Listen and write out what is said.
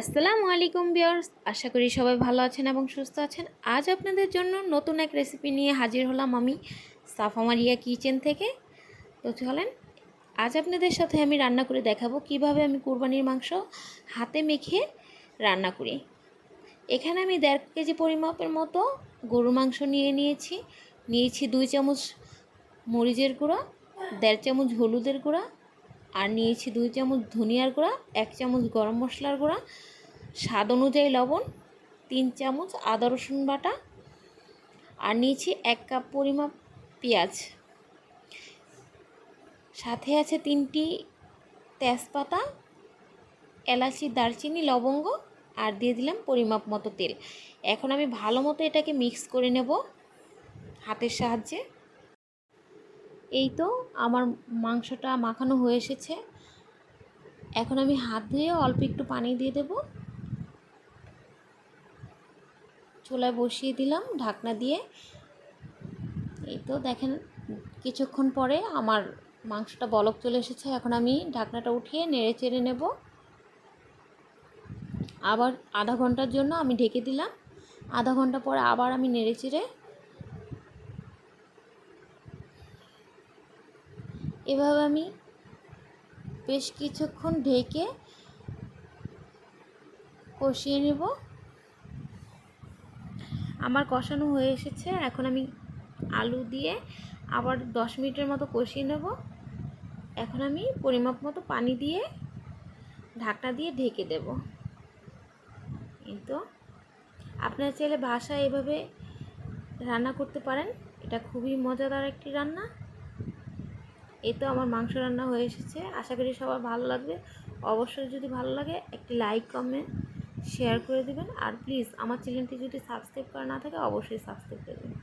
আসসালামু আলাইকুম বিয়ার্স আশা করি সবাই ভালো আছেন এবং সুস্থ আছেন। আজ আপনাদের জন্য নতুন এক রেসিপি নিয়ে হাজির হলাম আমি সাফা মারিয়া কিচেন থেকে। তো চলেন, আজ আপনাদের সাথে আমি রান্না করে দেখাবো কীভাবে আমি কুরবানির মাংস হাতে মেখে রান্না করি। এখানে আমি দেড় কেজি পরিমাপের মতো গরুর মাংস নিয়ে নিয়েছি। নিয়েছি দুই চামচ মরিচের গুঁড়া, দেড় চামচ হলুদের গুঁড়া আর নিয়েছি দুই চামচ ধনিয়ার গুঁড়া, এক চামচ গরম মশলার গুঁড়া, স্বাদ অনুযায়ী লবণ, তিন চামচ আদা রসুন বাটা আর নিয়েছি এক কাপ পরিমাপ পেঁয়াজ। সাথে আছে তিনটি তেজপাতা, এলাচি, দারচিনি, লবঙ্গ আর দিয়ে দিলাম পরিমাপ মতো তেল। এখন আমি ভালো মতো এটাকে মিক্স করে নেব হাতের সাহায্যে। এই তো আমার মাংসটা মাখানো হয়ে এসেছে। এখন আমি হাত ধুয়ে অল্প একটু পানি দিয়ে দেব। চুলায় বসিয়ে দিলাম ঢাকনা দিয়ে। এই তো দেখেন, কিছুক্ষণ পরে আমার মাংসটা বলক চলে এসেছে। এখন আমি ঢাকনাটা উঠিয়ে নেড়ে চেড়ে নেব। আবার আধা ঘণ্টার জন্য আমি ঢেকে দিলাম। আধা ঘণ্টা পরে আবার আমি নেড়ে চেড়ে এভাবে আমি বেশ কিছুক্ষণ ঢেকে কষিয়ে নেব। আমার কষানো হয়ে এসেছে। এখন আমি আলু দিয়ে আবার দশ মিনিটের মতো কষিয়ে নেব। এখন আমি পরিমাপ মতো পানি দিয়ে ঢাকনা দিয়ে ঢেকে দেব। এই তো। আপনার চাইলে বাসায় এভাবে রান্না করতে পারেন। এটা খুবই মজাদার একটি রান্না। এই তো আমার মাংস রান্না হয়ে এসেছে। আশা করি সবার ভালো লাগবে। অবশ্যই যদি ভালো লাগে, একটি লাইক, কমেন্ট, শেয়ার করে দেবেন। আর প্লিজ, আমার চ্যানেলটি যদি সাবস্ক্রাইব করা না থাকে, অবশ্যই সাবস্ক্রাইব করে দেবেন।